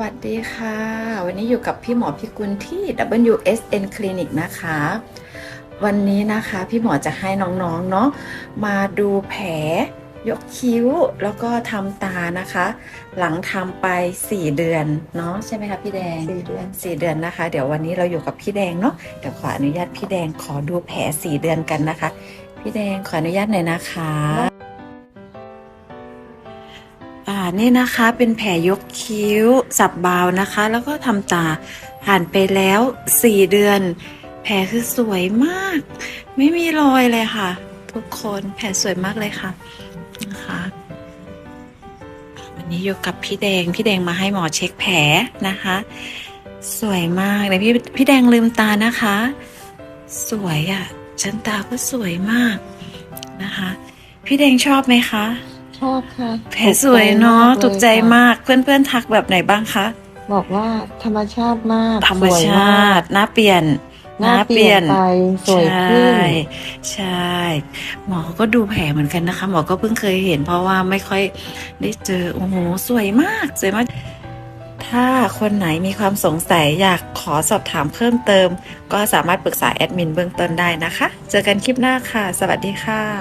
วัสดีค่ะ วันนี้อยู่กับพี่หมอพิกุลที่ WSN Clinic นะคะ วันนี้นะคะพี่หมอจะให้น้องๆเนาะมาดูแผลยกคิ้วแล้วก็ทำตานะคะ หลังทำไป 4 เดือนเนาะใช่ไหมคะพี่แดงสี่เดือน4เดือนนะคะ เดี๋ยววันนี้เราอยู่กับพี่แดงเนาะเดี๋ยวขออนุญาตพี่แดงขอดูแผล 4 เดือนกันนะคะ พี่แดงขออนุญาตหน่อยนะคะ อ่านี่นะคะเป็นแผลยกคิ้ว สับบาวนะคะ แล้วก็ทำตาผ่านไปแล้ว 4 เดือน แผลคือสวยมาก ไม่มีรอยเลยค่ะ ทุกคนแผลสวยมากเลยค่ะนะคะวันนี้อยู่กับพี่แดงพี่แดงมาให้หมอเช็คแผลนะคะ สวยมากเลยพี่พี่แดงลืมตานะคะ สวยอะ่ะชั้นตาก็สวยมากนะคะ พี่แดงชอบไหมคะ ชอบค่ะ แผลสวยเนาะถูถูกกใจใจมากมากเพื่อนๆทักแบบไหนบ้างคะ บอกว่าธรรมชาติมากธรรมสวยชมาากติหน้าเปลี่ยนหน้าเปลี่ยนไปสวยขึ้นใช่ใช่ หมอก็ดูแผลเหมือนกันนะคะ หมอก็เพิ่งเคยเห็นเพราะว่าไม่ค่อยได้เจอ โอ้โห สวยมาก สวยมาก ถ้าคนไหนมีความสงสัยอยากขอสอบถามเพิ่มเติม ก็สามารถปรึกษาแอดมินเบื้องต้นได้นะคะ เจอกันคลิปหน้าค่ะ สวัสดีค่ะ